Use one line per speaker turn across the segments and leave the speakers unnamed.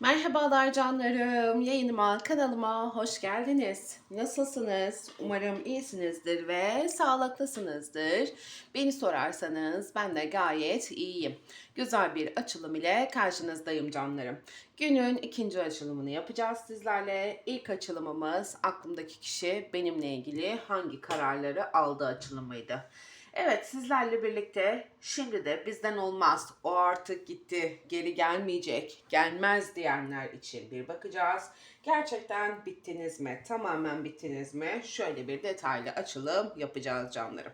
Merhabalar canlarım. Yayınıma, kanalıma hoş geldiniz. Nasılsınız? Umarım iyisinizdir ve sağlıklısınızdır. Beni sorarsanız ben de gayet iyiyim. Güzel bir açılım ile karşınızdayım canlarım. Günün ikinci açılımını yapacağız sizlerle. İlk açılımımız aklımdaki kişi benimle ilgili hangi kararları aldığı açılımıydı. Evet sizlerle birlikte şimdi de bizden olmaz, o artık gitti, geri gelmeyecek, gelmez diyenler için bir bakacağız. Gerçekten bittiniz mi? Tamamen bittiniz mi? Şöyle bir detaylı açılım yapacağız canlarım.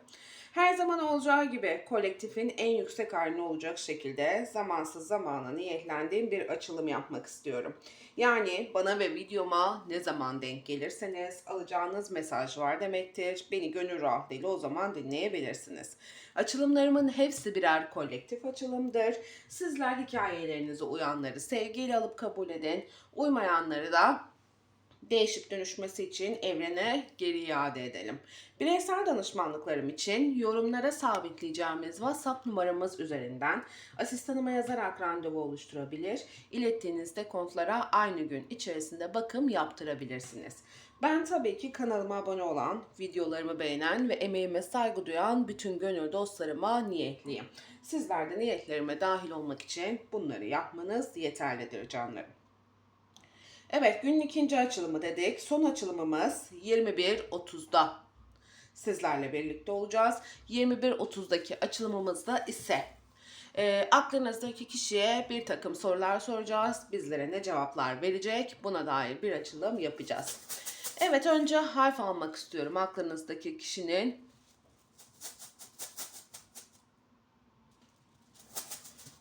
Her zaman olacağı gibi kolektifin en yüksek halini olacak şekilde zamansız zamana niyetlendiğim bir açılım yapmak istiyorum. Yani bana ve videoma ne zaman denk gelirseniz alacağınız mesaj var demektir. Beni gönül rahatlığıyla o zaman dinleyebilirsiniz. Açılımlarımın hepsi birer kolektif açılımdır. Sizler hikayelerinize uyanları sevgiyle alıp kabul edin. Uymayanları da değişip dönüşmesi için evrene geri iade edelim. Bireysel danışmanlıklarım için yorumlara sabitleyeceğimiz WhatsApp numaramız üzerinden asistanıma yazarak randevu oluşturabilir. İlettiğiniz dekontlara aynı gün içerisinde bakım yaptırabilirsiniz. Ben tabii ki kanalıma abone olan, videolarımı beğenen ve emeğime saygı duyan bütün gönül dostlarıma niyetliyim. Sizler de niyetlerime dahil olmak için bunları yapmanız yeterlidir canlarım. Evet günün ikinci açılımı dedik. Son açılımımız 21.30'da sizlerle birlikte olacağız. 21.30'daki açılımımızda ise e, aklınızdaki kişiye bir takım sorular soracağız. Bizlere ne cevaplar verecek buna dair bir açılım yapacağız. Evet önce harf almak istiyorum aklınızdaki kişinin.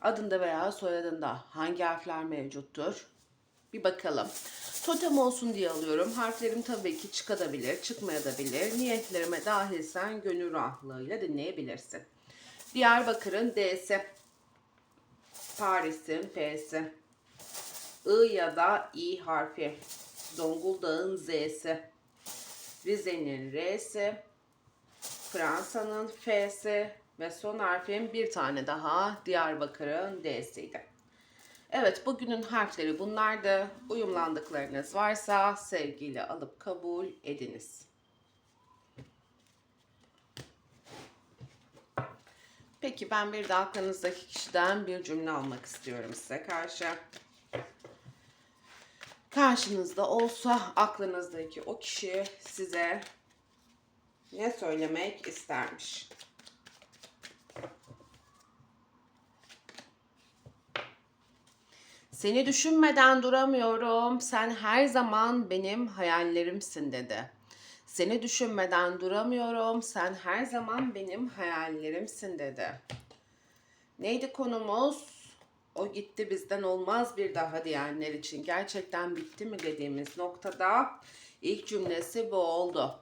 Adında veya soyadında hangi harfler mevcuttur? Bir bakalım. Totem olsun diye alıyorum. Harflerim tabii ki çıkabilir, çıkmayabilir. Niyetlerime dahilsen gönül rahatlığıyla dinleyebilirsin. Diyarbakır'ın D'si. Paris'in F'si. I ya da İ harfi. Zonguldak'ın Z'si. Rize'nin R'si. Fransa'nın F'si. Ve son harfim bir tane daha Diyarbakır'ın D'siydi. Evet bugünün harfleri bunlardı. Uyumlandıklarınız varsa sevgiyle alıp kabul ediniz. Peki ben bir de aklınızdaki kişiden bir cümle almak istiyorum size karşı. Karşınızda olsa aklınızdaki o kişi size ne söylemek istermiş? Seni düşünmeden duramıyorum. Sen her zaman benim hayallerimsin dedi. Seni düşünmeden duramıyorum. Sen her zaman benim hayallerimsin dedi. Neydi konumuz? O gitti bizden olmaz bir daha diyenler için gerçekten bitti mi dediğimiz noktada ilk cümlesi bu oldu.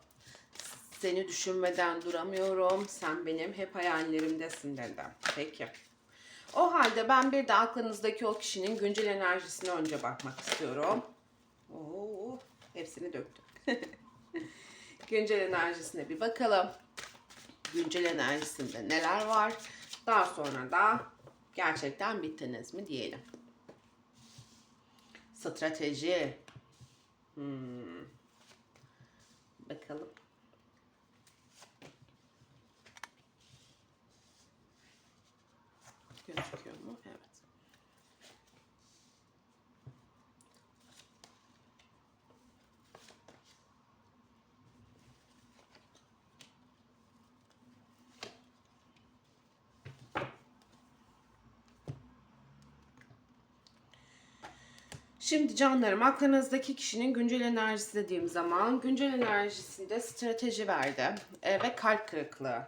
Seni düşünmeden duramıyorum. Sen benim hep hayallerimdesin dedi. Peki. O halde ben bir de aklınızdaki o kişinin güncel enerjisine önce bakmak istiyorum. Oo, hepsini döktüm. güncel enerjisine bir bakalım. Güncel enerjisinde neler var? Daha sonra da gerçekten bittiniz mi diyelim. Strateji. Hmm. Bakalım. Gözüküyor mu? Evet. Şimdi canlarım aklınızdaki kişinin güncel enerjisi dediğim zaman güncel enerjisinde strateji verdi e, ve kalp kırıklığı.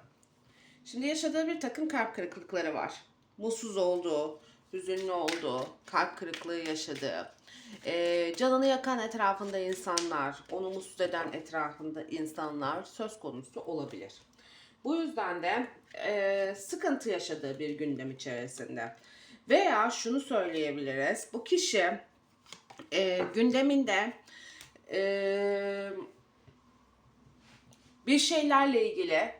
Şimdi yaşadığı bir takım kalp kırıklıkları var mutsuz olduğu, hüzünlü olduğu, kalp kırıklığı yaşadığı, e, canını yakan etrafında insanlar, onu mutsuz eden etrafında insanlar söz konusu olabilir. Bu yüzden de e, sıkıntı yaşadığı bir gündem içerisinde. Veya şunu söyleyebiliriz, bu kişi e, gündeminde e, bir şeylerle ilgili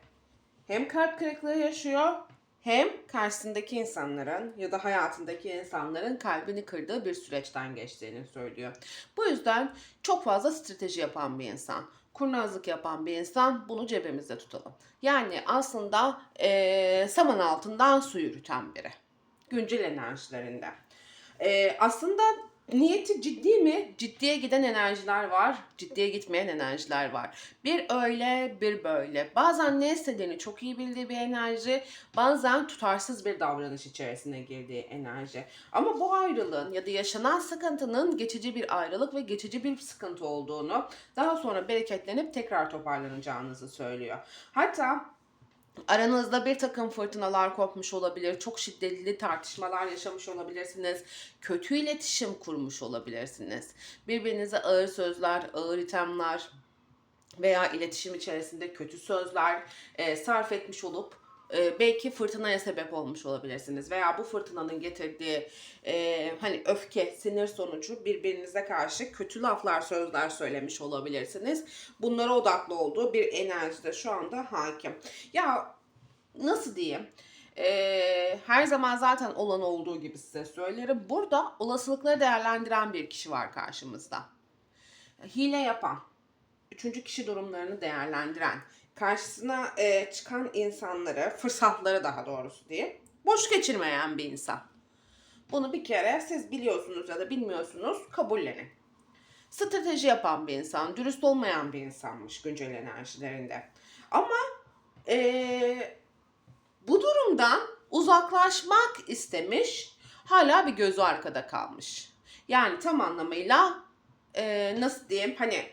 hem kalp kırıklığı yaşıyor hem karşısındaki insanların ya da hayatındaki insanların kalbini kırdığı bir süreçten geçtiğini söylüyor. Bu yüzden çok fazla strateji yapan bir insan, kurnazlık yapan bir insan bunu cebimizde tutalım. Yani aslında eee, saman altından su yürüten biri. Güncel enerjilerinde. Ee, aslında niyeti ciddi mi? Ciddiye giden enerjiler var, ciddiye gitmeyen enerjiler var. Bir öyle, bir böyle. Bazen ne istediğini çok iyi bildiği bir enerji, bazen tutarsız bir davranış içerisine girdiği enerji. Ama bu ayrılığın ya da yaşanan sıkıntının geçici bir ayrılık ve geçici bir sıkıntı olduğunu, daha sonra bereketlenip tekrar toparlanacağınızı söylüyor. Hatta Aranızda bir takım fırtınalar kopmuş olabilir, çok şiddetli tartışmalar yaşamış olabilirsiniz, kötü iletişim kurmuş olabilirsiniz. Birbirinize ağır sözler, ağır itemler veya iletişim içerisinde kötü sözler e, sarf etmiş olup e, belki fırtınaya sebep olmuş olabilirsiniz veya bu fırtınanın getirdiği e, hani öfke, sinir sonucu birbirinize karşı kötü laflar, sözler söylemiş olabilirsiniz. Bunlara odaklı olduğu bir enerji de şu anda hakim. Ya nasıl diyeyim? E, her zaman zaten olan olduğu gibi size söylerim. Burada olasılıkları değerlendiren bir kişi var karşımızda. Hile yapan, üçüncü kişi durumlarını değerlendiren, karşısına e, çıkan insanları, fırsatları daha doğrusu diye boş geçirmeyen bir insan. Bunu bir kere siz biliyorsunuz ya da bilmiyorsunuz kabullenin. Strateji yapan bir insan, dürüst olmayan bir insanmış güncel enerjilerinde. Ama e, bu durumdan uzaklaşmak istemiş, hala bir gözü arkada kalmış. Yani tam anlamıyla e, nasıl diyeyim hani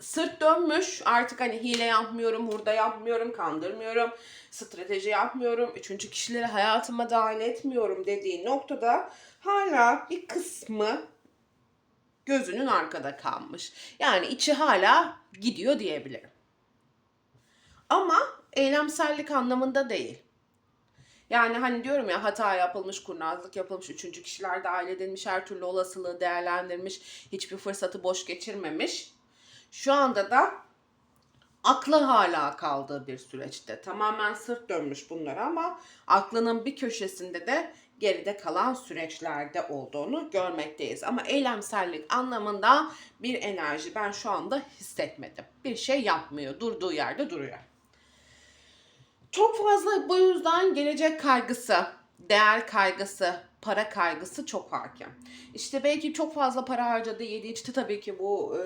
sırt dönmüş artık hani hile yapmıyorum, hurda yapmıyorum, kandırmıyorum, strateji yapmıyorum, üçüncü kişileri hayatıma dahil etmiyorum dediği noktada hala bir kısmı gözünün arkada kalmış. Yani içi hala gidiyor diyebilirim. Ama eylemsellik anlamında değil. Yani hani diyorum ya hata yapılmış, kurnazlık yapılmış, üçüncü kişiler dahil edilmiş, her türlü olasılığı değerlendirmiş, hiçbir fırsatı boş geçirmemiş. Şu anda da aklı hala kaldığı bir süreçte. Tamamen sırt dönmüş bunlara ama aklının bir köşesinde de geride kalan süreçlerde olduğunu görmekteyiz. Ama eylemsellik anlamında bir enerji ben şu anda hissetmedim. Bir şey yapmıyor, durduğu yerde duruyor. Çok fazla bu yüzden gelecek kaygısı, değer kaygısı, para kaygısı çok hakim. İşte belki çok fazla para harcadı, yedi içti tabii ki bu e,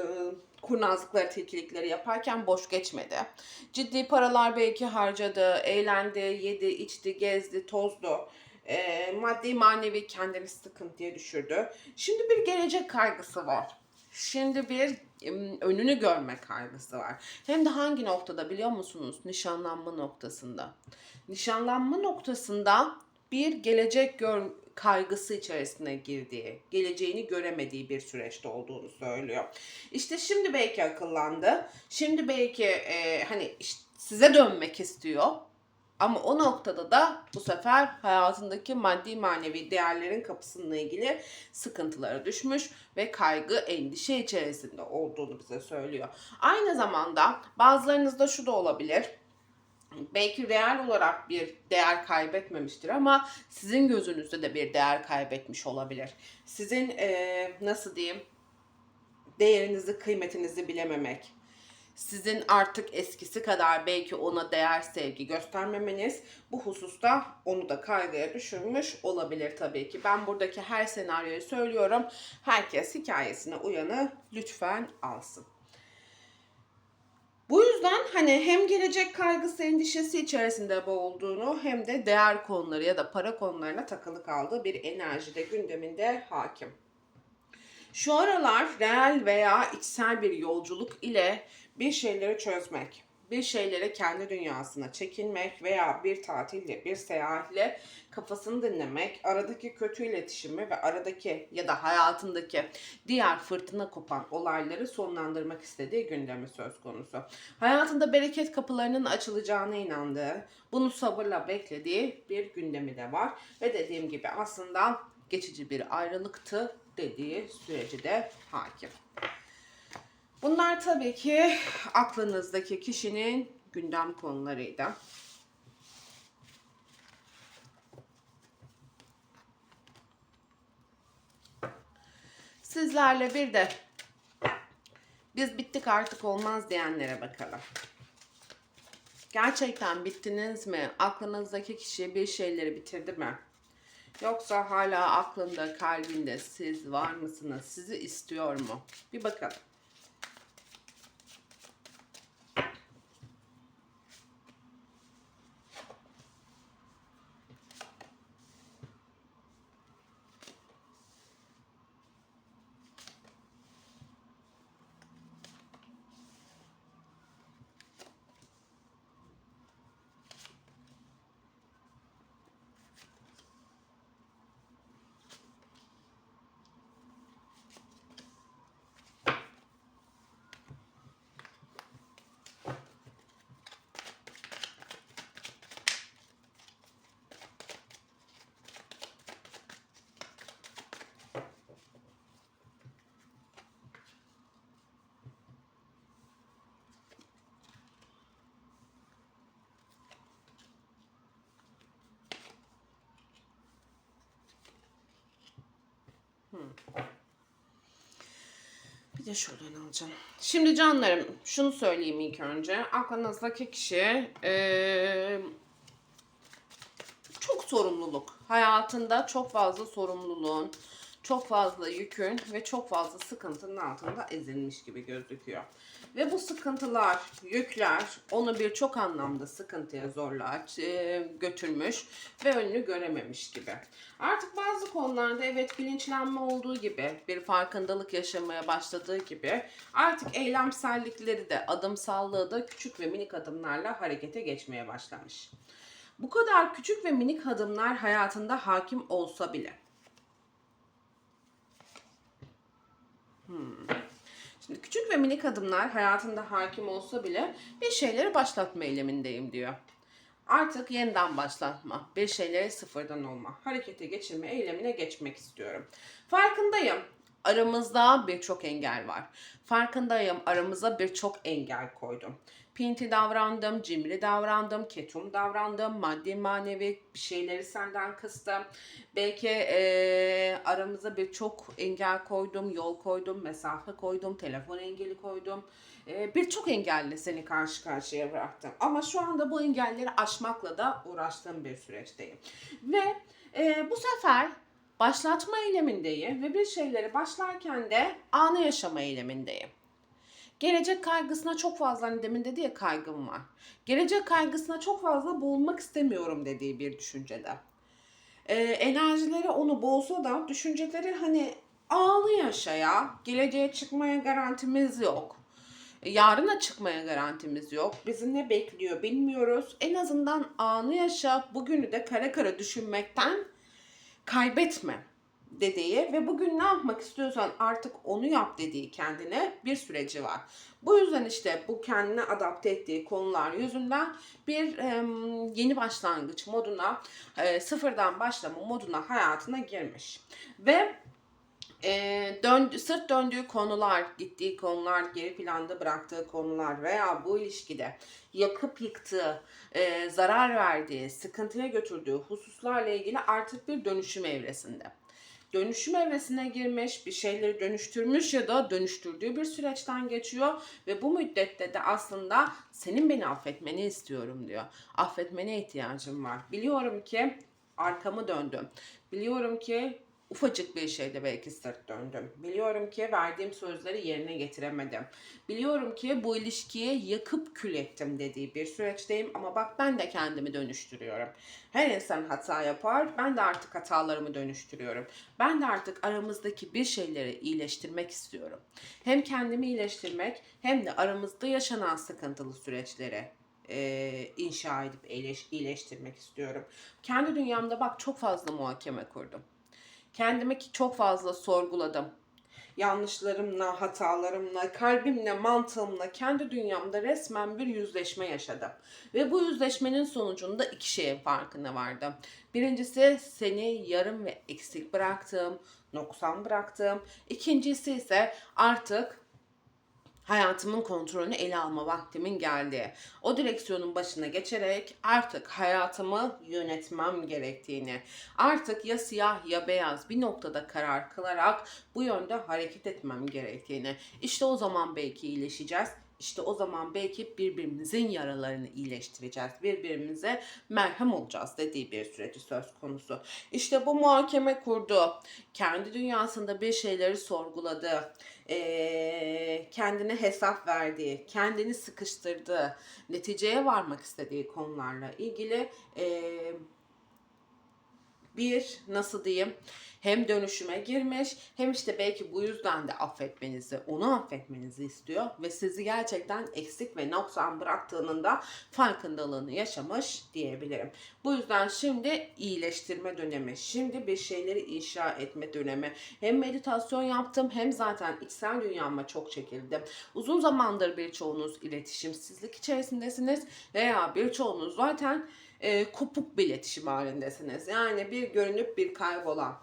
kurnazlıkları, tilkilikleri yaparken boş geçmedi. Ciddi paralar belki harcadı, eğlendi, yedi, içti, gezdi, tozdu. E, maddi manevi kendini sıkıntıya düşürdü. Şimdi bir gelecek kaygısı var. Şimdi bir önünü görme kaygısı var. Hem de hangi noktada biliyor musunuz? Nişanlanma noktasında. Nişanlanma noktasında bir gelecek gör kaygısı içerisine girdiği, geleceğini göremediği bir süreçte olduğunu söylüyor. İşte şimdi belki akıllandı. Şimdi belki e, hani işte size dönmek istiyor. Ama o noktada da bu sefer hayatındaki maddi manevi değerlerin kapısıyla ilgili sıkıntılara düşmüş ve kaygı, endişe içerisinde olduğunu bize söylüyor. Aynı zamanda bazılarınızda şu da olabilir. Belki reel olarak bir değer kaybetmemiştir ama sizin gözünüzde de bir değer kaybetmiş olabilir. Sizin eee, nasıl diyeyim değerinizi, kıymetinizi bilememek, sizin artık eskisi kadar belki ona değer sevgi göstermemeniz bu hususta onu da kaygıya düşürmüş olabilir tabii ki. Ben buradaki her senaryoyu söylüyorum. Herkes hikayesine uyanı lütfen alsın. Bu yüzden hani hem gelecek kaygısı endişesi içerisinde boğulduğunu hem de değer konuları ya da para konularına takılı kaldığı bir enerjide gündeminde hakim. Şu aralar reel veya içsel bir yolculuk ile bir şeyleri çözmek, bir şeyleri kendi dünyasına çekilmek veya bir tatille, bir seyahatle kafasını dinlemek, aradaki kötü iletişimi ve aradaki ya da hayatındaki diğer fırtına kopan olayları sonlandırmak istediği gündemi söz konusu. Hayatında bereket kapılarının açılacağına inandığı, bunu sabırla beklediği bir gündemi de var. Ve dediğim gibi aslında geçici bir ayrılıktı dediği süreci de hakim. Bunlar tabii ki aklınızdaki kişinin gündem konularıydı. Sizlerle bir de biz bittik artık olmaz diyenlere bakalım. Gerçekten bittiniz mi? Aklınızdaki kişi bir şeyleri bitirdi mi? Yoksa hala aklında, kalbinde siz var mısınız? Sizi istiyor mu? Bir bakalım. Bir de şuradan alacağım. Şimdi canlarım şunu söyleyeyim ilk önce. Aklınızdaki kişi eee, çok sorumluluk. Hayatında çok fazla sorumluluğun, çok fazla yükün ve çok fazla sıkıntının altında ezilmiş gibi gözüküyor. Ve bu sıkıntılar, yükler onu birçok anlamda sıkıntıya zorla e, götürmüş ve önünü görememiş gibi. Artık bazı konularda evet bilinçlenme olduğu gibi, bir farkındalık yaşamaya başladığı gibi artık eylemsellikleri de, adımsallığı da küçük ve minik adımlarla harekete geçmeye başlamış. Bu kadar küçük ve minik adımlar hayatında hakim olsa bile Şimdi küçük ve minik adımlar hayatında hakim olsa bile bir şeyleri başlatma eylemindeyim diyor. Artık yeniden başlatma, bir şeyleri sıfırdan olma, harekete geçirme eylemine geçmek istiyorum. Farkındayım. Aramızda birçok engel var. Farkındayım aramıza birçok engel koydum. Pinti davrandım, cimri davrandım, ketum davrandım, maddi manevi bir şeyleri senden kıstım. Belki eee, aramıza birçok engel koydum, yol koydum, mesafe koydum, telefon engeli koydum. Eee, birçok engelle seni karşı karşıya bıraktım. Ama şu anda bu engelleri aşmakla da uğraştığım bir süreçteyim. Ve eee, bu sefer başlatma eylemindeyim ve bir şeyleri başlarken de anı yaşama eylemindeyim. Gelecek kaygısına çok fazla hani demin dedi ya kaygım var. Gelecek kaygısına çok fazla boğulmak istemiyorum dediği bir düşüncede. Ee, enerjileri onu boğsa da düşünceleri hani ağlı yaşaya, geleceğe çıkmaya garantimiz yok. Yarına çıkmaya garantimiz yok. Bizi ne bekliyor bilmiyoruz. En azından anı yaşa, bugünü de kara kara düşünmekten kaybetme dediği ve bugün ne yapmak istiyorsan artık onu yap dediği kendine bir süreci var. Bu yüzden işte bu kendine adapte ettiği konular yüzünden bir e, yeni başlangıç moduna, e, sıfırdan başlama moduna hayatına girmiş. Ve e, dön, sırt döndüğü konular, gittiği konular, geri planda bıraktığı konular veya bu ilişkide yakıp yıktığı, e, zarar verdiği, sıkıntıya götürdüğü hususlarla ilgili artık bir dönüşüm evresinde dönüşüm evresine girmiş, bir şeyleri dönüştürmüş ya da dönüştürdüğü bir süreçten geçiyor ve bu müddette de aslında senin beni affetmeni istiyorum diyor. Affetmene ihtiyacım var. Biliyorum ki arkamı döndüm. Biliyorum ki ufacık bir şeyde belki sırt döndüm. Biliyorum ki verdiğim sözleri yerine getiremedim. Biliyorum ki bu ilişkiyi yakıp kül ettim dediği bir süreçteyim ama bak ben de kendimi dönüştürüyorum. Her insan hata yapar. Ben de artık hatalarımı dönüştürüyorum. Ben de artık aramızdaki bir şeyleri iyileştirmek istiyorum. Hem kendimi iyileştirmek hem de aramızda yaşanan sıkıntılı süreçleri e, inşa edip iyileş, iyileştirmek istiyorum. Kendi dünyamda bak çok fazla muhakeme kurdum. Kendimi ki çok fazla sorguladım. Yanlışlarımla, hatalarımla, kalbimle, mantığımla, kendi dünyamda resmen bir yüzleşme yaşadım. Ve bu yüzleşmenin sonucunda iki şeyin farkına vardım. Birincisi seni yarım ve eksik bıraktığım, noksan bıraktığım. İkincisi ise artık hayatımın kontrolünü ele alma vaktimin geldi. O direksiyonun başına geçerek artık hayatımı yönetmem gerektiğini, artık ya siyah ya beyaz bir noktada karar kılarak bu yönde hareket etmem gerektiğini. İşte o zaman belki iyileşeceğiz. İşte o zaman belki birbirimizin yaralarını iyileştireceğiz. Birbirimize merhem olacağız dediği bir süreci söz konusu. İşte bu muhakeme kurdu. Kendi dünyasında bir şeyleri sorguladı. Ee, kendine hesap verdiği, kendini sıkıştırdığı, neticeye varmak istediği konularla ilgili ee, bir nasıl diyeyim hem dönüşüme girmiş hem işte belki bu yüzden de affetmenizi, onu affetmenizi istiyor ve sizi gerçekten eksik ve noksan bıraktığının da farkındalığını yaşamış diyebilirim. Bu yüzden şimdi iyileştirme dönemi, şimdi bir şeyleri inşa etme dönemi. Hem meditasyon yaptım hem zaten içsel dünyama çok çekildim. Uzun zamandır birçoğunuz iletişimsizlik içerisindesiniz veya birçoğunuz zaten e, kopuk bir iletişim halindesiniz. Yani bir görünüp bir kaybolan,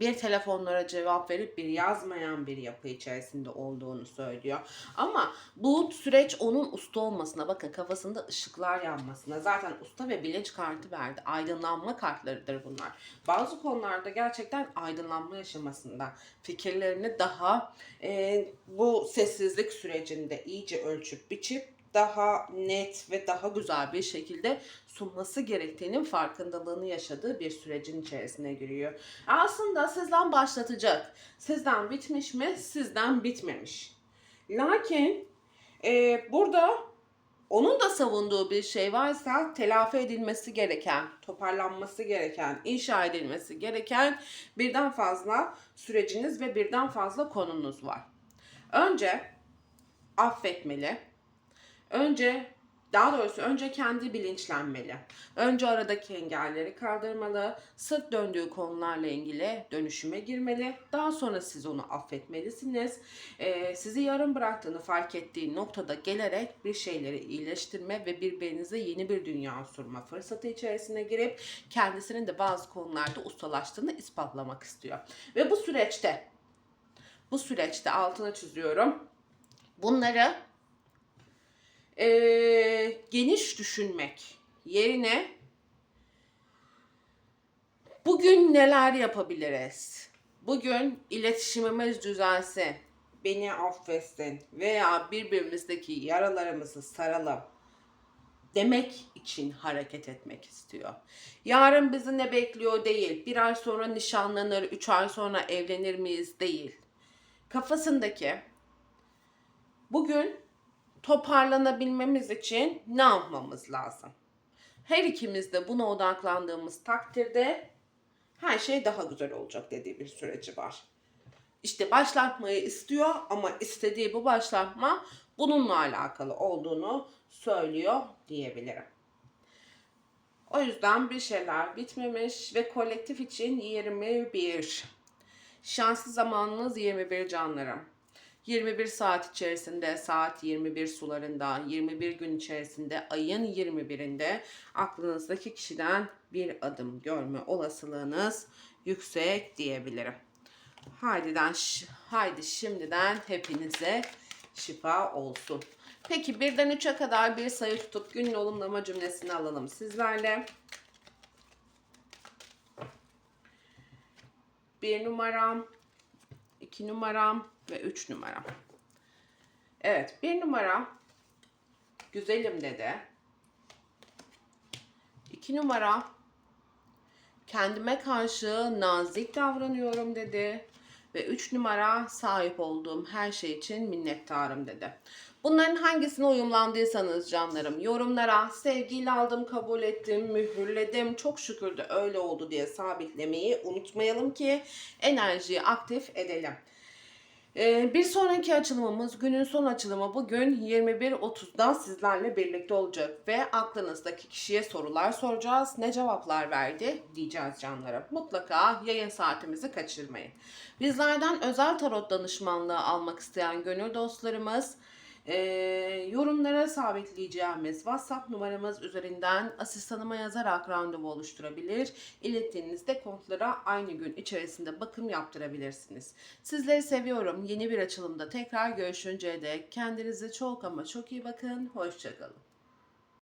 bir telefonlara cevap verip bir yazmayan bir yapı içerisinde olduğunu söylüyor. Ama bu süreç onun usta olmasına bakın kafasında ışıklar yanmasına zaten usta ve bilinç kartı verdi. Aydınlanma kartlarıdır bunlar. Bazı konularda gerçekten aydınlanma yaşamasında fikirlerini daha e, bu sessizlik sürecinde iyice ölçüp biçip daha net ve daha güzel bir şekilde sunması gerektiğinin farkındalığını yaşadığı bir sürecin içerisine giriyor. Aslında sizden başlatacak. Sizden bitmiş mi? Sizden bitmemiş. Lakin e, burada onun da savunduğu bir şey varsa telafi edilmesi gereken, toparlanması gereken, inşa edilmesi gereken birden fazla süreciniz ve birden fazla konunuz var. Önce affetmeli, Önce daha doğrusu önce kendi bilinçlenmeli. Önce aradaki engelleri kaldırmalı. Sırt döndüğü konularla ilgili dönüşüme girmeli. Daha sonra siz onu affetmelisiniz. Ee, sizi yarım bıraktığını fark ettiği noktada gelerek bir şeyleri iyileştirme ve birbirinize yeni bir dünya sunma fırsatı içerisine girip kendisinin de bazı konularda ustalaştığını ispatlamak istiyor. Ve bu süreçte bu süreçte altına çiziyorum. Bunları e, geniş düşünmek yerine bugün neler yapabiliriz? Bugün iletişimimiz düzelsin, beni affetsin veya birbirimizdeki yaralarımızı saralım demek için hareket etmek istiyor. Yarın bizi ne bekliyor değil, bir ay sonra nişanlanır, üç ay sonra evlenir miyiz değil. Kafasındaki bugün toparlanabilmemiz için ne yapmamız lazım? Her ikimiz de buna odaklandığımız takdirde her şey daha güzel olacak dediği bir süreci var. İşte başlatmayı istiyor ama istediği bu başlatma bununla alakalı olduğunu söylüyor diyebilirim. O yüzden bir şeyler bitmemiş ve kolektif için 21. Şanslı zamanınız 21 canlarım. 21 saat içerisinde saat 21 sularında 21 gün içerisinde ayın 21'inde aklınızdaki kişiden bir adım görme olasılığınız yüksek diyebilirim. Haydiden, haydi şimdiden hepinize şifa olsun. Peki birden 3'e kadar bir sayı tutup günün olumlama cümlesini alalım sizlerle. Bir numaram, iki numaram, ve 3 numara. Evet bir numara güzelim dedi. 2 numara kendime karşı nazik davranıyorum dedi. Ve 3 numara sahip olduğum her şey için minnettarım dedi. Bunların hangisine uyumlandıysanız canlarım yorumlara sevgiyle aldım, kabul ettim, mühürledim, çok şükür de öyle oldu diye sabitlemeyi unutmayalım ki enerjiyi aktif edelim. Ee, bir sonraki açılımımız günün son açılımı bugün 21.30'da sizlerle birlikte olacak ve aklınızdaki kişiye sorular soracağız. Ne cevaplar verdi diyeceğiz canlara. Mutlaka yayın saatimizi kaçırmayın. Bizlerden özel tarot danışmanlığı almak isteyen gönül dostlarımız Ee, yorumlara sabitleyeceğimiz WhatsApp numaramız üzerinden asistanıma yazarak randevu oluşturabilir. İlettiğiniz dekontlara aynı gün içerisinde bakım yaptırabilirsiniz. Sizleri seviyorum. Yeni bir açılımda tekrar görüşünceye dek kendinize çok ama çok iyi bakın. Hoşçakalın.